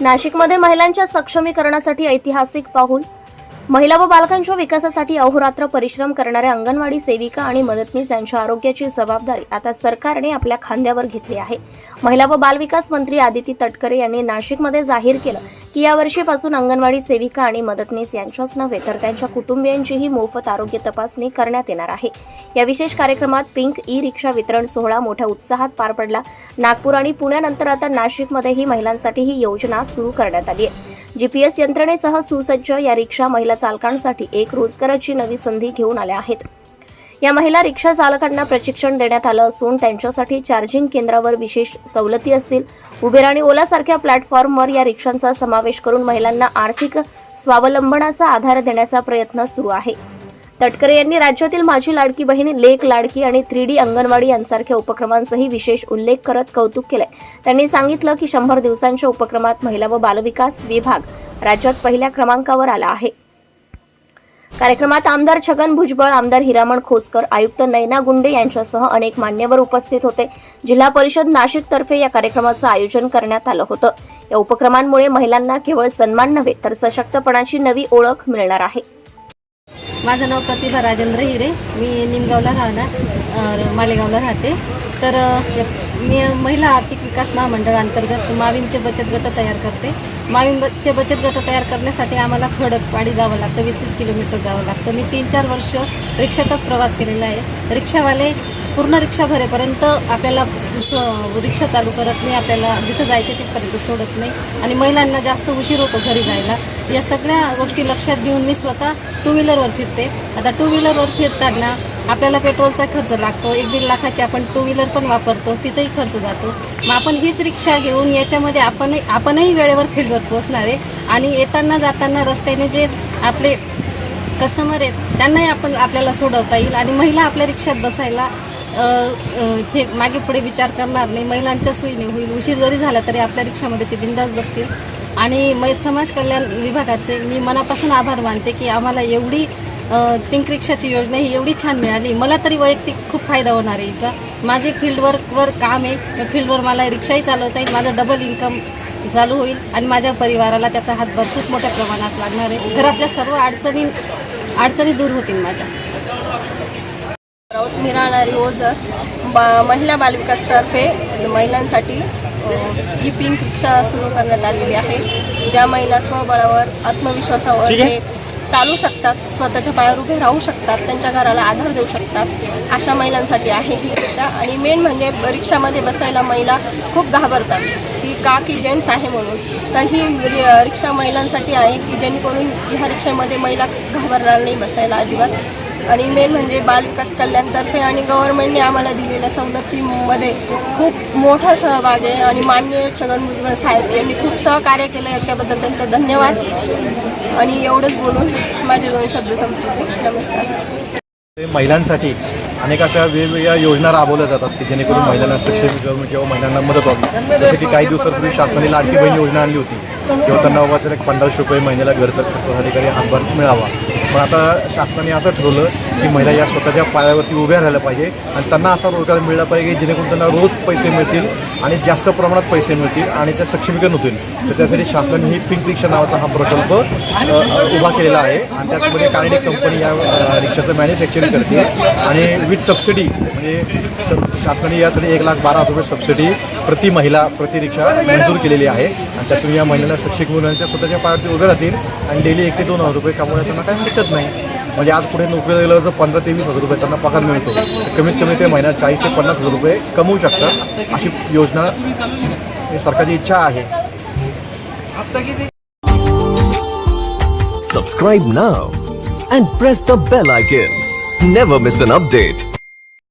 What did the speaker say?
नाशिकमध्ये महिलांच्या सक्षमीकरणासाठी ऐतिहासिक पाऊल महिला व बालकांच्या विकासासाठी अहोरात्र परिश्रम करणाऱ्या अंगणवाडी सेविका आणि मदतनीस यांच्या आरोग्याची जबाबदारी आता सरकारने आपल्या खांद्यावर घेतली आहे. महिला व बालविकास मंत्री आदिती तटकरे यांनी नाशिकमध्ये जाहीर केलं की या वर्षीपासून अंगणवाडी सेविका आणि मदतनीस यांच्याच नव्हे तर त्यांच्या कुटुंबियांचीही मोफत आरोग्य तपासणी करण्यात येणार आहे. या विशेष कार्यक्रमात पिंक ई रिक्षा वितरण सोहळा मोठ्या उत्साहात पार पडला. नागपूर आणि पुण्यानंतर आता नाशिकमध्येही महिलांसाठी ही योजना सुरू करण्यात आली आहे. जीपीएस यंत्रणेसह सुसज्ज या रिक्षा महिला चालकांसाठी एक रोजगाराची नवी संधी घेऊन आल्या आहेत. या महिला रिक्षा चालकांना प्रशिक्षण देण्यात आलं असून त्यांच्यासाठी चार्जिंग केंद्रावर विशेष सवलती असतील. उबेर आणि ओला सारख्या प्लॅटफॉर्मवर या रिक्षांचा समावेश करून महिलांना आर्थिक स्वावलंबनाचा आधार देण्याचा प्रयत्न सुरू आहे. तटकरे यांनी राज्यातील माझी लाडकी बहीण लेक लाडकी आणि थ्री डी अंगणवाडी यांसारख्या उपक्रमांचाही विशेष उल्लेख करत कौतुक केलंय. त्यांनी सांगितलं की शंभर दिवसांच्या उपक्रमात महिला व बालविकास विभाग राज्यात पहिल्या क्रमांकावर आला आहे. कार्यक्रमात आमदार छगन भुजबळ आमदार हिरामण खोसकर आयुक्त नैना गुंडे यांच्यासह अनेक मान्यवर उपस्थित होते. जिल्हा परिषद नाशिक तर्फे या कार्यक्रमाचं आयोजन करण्यात आलं होतं. या उपक्रमांमुळे महिलांना केवळ सन्मान नव्हे तर सशक्तपणाची नवी ओळख मिळणार आहे. माझं नाव प्रतिभा राजेंद्र हिरे. मी निमगावला राहणार मालेगावला राहते. तर मी महिला आर्थिक विकास महामंडळ अंतर्गत बचत गट तयार करते. माविमचे बचत गट तयार करण्यासाठी आम्हाला खडकवाडी जावं लागतं वीस वीस किलोमीटर जावं लागतं. मी तीन चार वर्ष रिक्षाचाच प्रवास केलेला आहे. रिक्षावाले पूर्ण रिक्षा भरेपर्यंत आपल्याला स- रिक्षा चालू करत नाही आपल्याला जिथं जायचं तिथपर्यंत सोडत नाही. आणि महिलांना जास्त उशीर होतो घरी जायला. या सगळ्या गोष्टी लक्षात घेऊन मी स्वतः टू व्हीलरवर फिरते. आता टू व्हीलरवर फिरताना आपल्याला पेट्रोलचा खर्च लागतो. एक दीड लाखाची आपण टू व्हीलर पण वापरतो. तिथंही खर्च जातो. मग आपण हीच रिक्षा घेऊन याच्यामध्ये आपण आपणही वेळेवर फील्डवर पोहोचणार आहे. आणि येताना जाताना रस्त्याने जे आपले कस्टमर आहेत त्यांनाही आपण आपल्याला सोडवता येईल. आणि महिला आपल्या रिक्षात बसायला हे मागे पुढे विचार करणार नाही. महिलांच्या सोयीने होईल. उशीर जरी झाला तरी आपल्या रिक्षामध्ये ते बिंदास बसतील. आणि मै समाज कल्याण विभागाचे मी मनापासून आभार मानते की आम्हाला एवढी पिंक रिक्षाची योजना ही एवढी छान मिळाली. मला तरी वैयक्तिक खूप फायदा होणार आहे हिचा. माझे फील्डवर्कवर काम आहे. फील्डवर मला रिक्षाही चालवता येईल. माझं डबल इन्कम चालू होईल. आणि माझ्या परिवाराला त्याचा हातभार खूप मोठ्या प्रमाणात लागणार आहे. घरातल्या सर्व अडचणी अडचणी दूर होतील माझ्या. राऊत मी राहणारी ओझर. बा महिला बालविकासतर्फे महिलांसाठी ही पिंक रिक्षा सुरू करण्यात आलेली आहे ज्या महिला स्वबळावर आत्मविश्वासावर हे चालू शकतात स्वतःच्या पायावर उभे राहू शकतात त्यांच्या घराला आधार देऊ शकतात अशा महिलांसाठी आहे ही रिक्षा. आणि मेन म्हणजे रिक्षामध्ये बसायला महिला खूप घाबरतात. की का की जेंट्स आहे म्हणून. तर ही रिक्षा महिलांसाठी आहे की जेणेकरून ह्या रिक्षामध्ये महिला घाबरणार नाही बसायला अजिबात. आणि मेन म्हणजे बालविकास कल्याणतर्फे आणि गव्हर्नमेंटने आम्हाला दिलेल्या सवलतीमध्ये खूप मोठा सहभाग आहे आणि मान्य छगन भुजबळ साहेब यांनी खूप सहकार्य केलं याच्याबद्दल त्यांचा धन्यवाद. आणि एवढंच बोलून माझे दोन शब्द संपले नमस्कार. महिलांसाठी अनेक अशा वेगवेगळ्या योजना राबवल्या जातात की जेणेकरून महिलांना सक्षमीकरण किंवा महिलांना मदत व्हावी. जसं की काही दिवसापूर्वी शासनाने लाडकी बहीण योजना आणली होती. किंवा त्यांना उभाचा एक पंधराशे रुपये महिन्याला घरचा खर्चासाठी काही हातभार मिळावा. पण आता शासनाने असं ठरवलं की महिला या स्वतःच्या पायावरती उभ्या राहिल्या पाहिजे आणि त्यांना असा रोजगार मिळला पाहिजे की जेणेकरून त्यांना रोज पैसे मिळतील आणि जास्त प्रमाणात पैसे मिळतील आणि त्या सक्षमीकरण होतील. तर त्यासाठी शासनाने ही पिंक रिक्षा नावाचा हा प्रकल्प उभा केलेला आहे. आणि त्याचमध्ये कानडी कंपनी या रिक्षाचं मॅन्युफॅक्चरिंग करते आणि विथ सबसिडी म्हणजे स- शासनाने यासाठी एक लाख बारा हजार रुपये सबसिडी प्रति महिला प्रति रिक्षा मंजूर केलेली आहे. आणि त्यातून या महिलांना सक्षम होऊन त्या स्वतःच्या पायावरती उभे राहतील आणि डेली एक ते दोन हजार रुपये कमवण्यात त्यांना काय हरकत नाही. म्हणजे आज पुढे नोकरीला गेलं जर पंधरा ते वीस हजार रुपये त्यांना पगार मिळतो कमीत कमी ते महिन्यात चाळीस ते पन्नास हजार रुपये कमवू शकतात अशी योजना ही सरकारची इच्छा आहे. Subscribe now and press the bell icon never miss an update